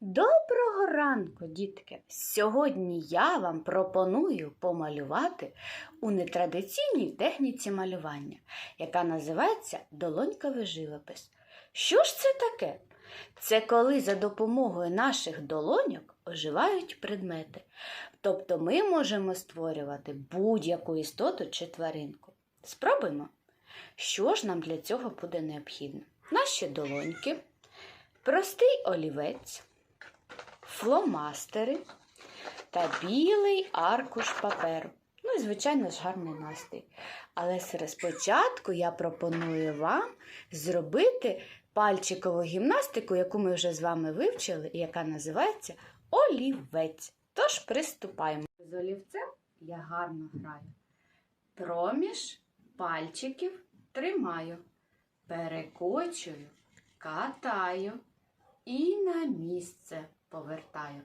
Доброго ранку, дітки! Сьогодні я вам пропоную помалювати у нетрадиційній техніці малювання, яка називається долоньковий живопис. Що ж це таке? Це коли за допомогою наших долоньок оживають предмети. Тобто ми можемо створювати будь-яку істоту чи тваринку. Спробуємо. Що ж нам для цього буде необхідно? Наші долоньки, простий олівець, фломастери та білий аркуш паперу. Ну і, звичайно ж, гарний настрій. Але серед спочатку я пропоную вам зробити пальчикову гімнастику, яку ми вже з вами вивчили, і яка називається олівець. Тож приступаємо. З олівцем я гарно граю. Проміж пальчиків тримаю, перекочую, катаю і на місце повертаю.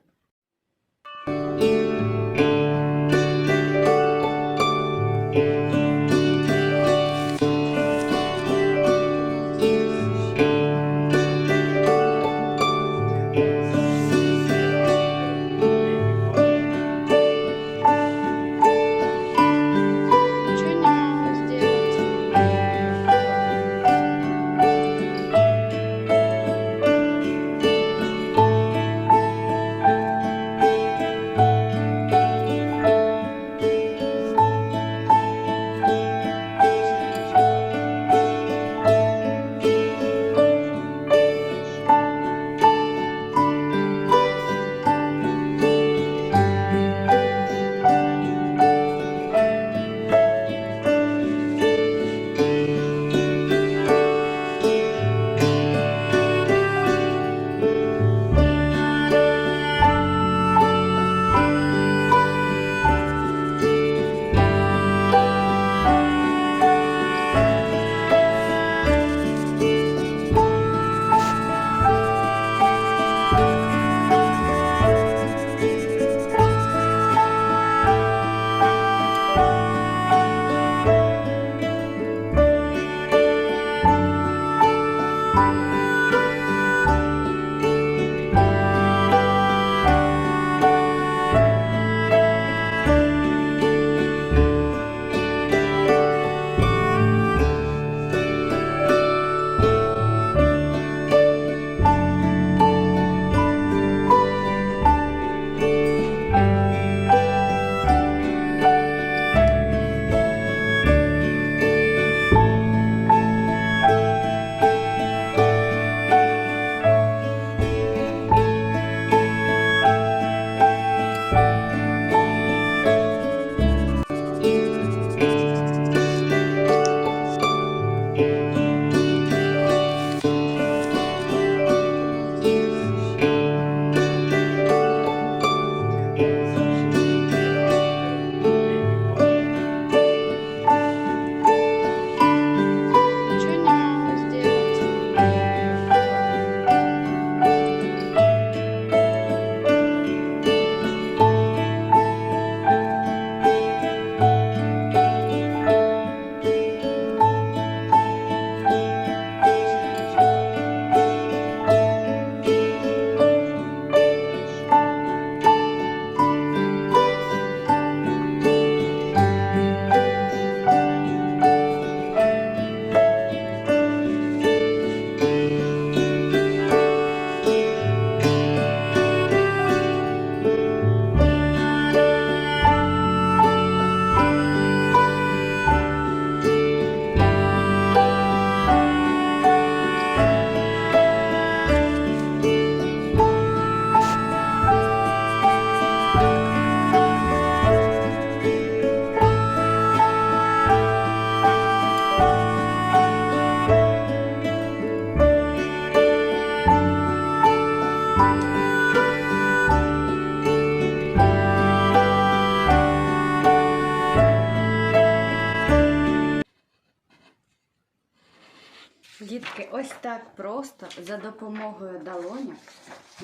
Дітки, ось так просто за допомогою долоня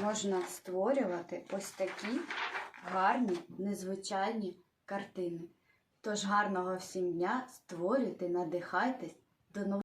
можна створювати ось такі гарні, незвичайні картини. Тож гарного всім дня, створюйте, надихайтесь. До нових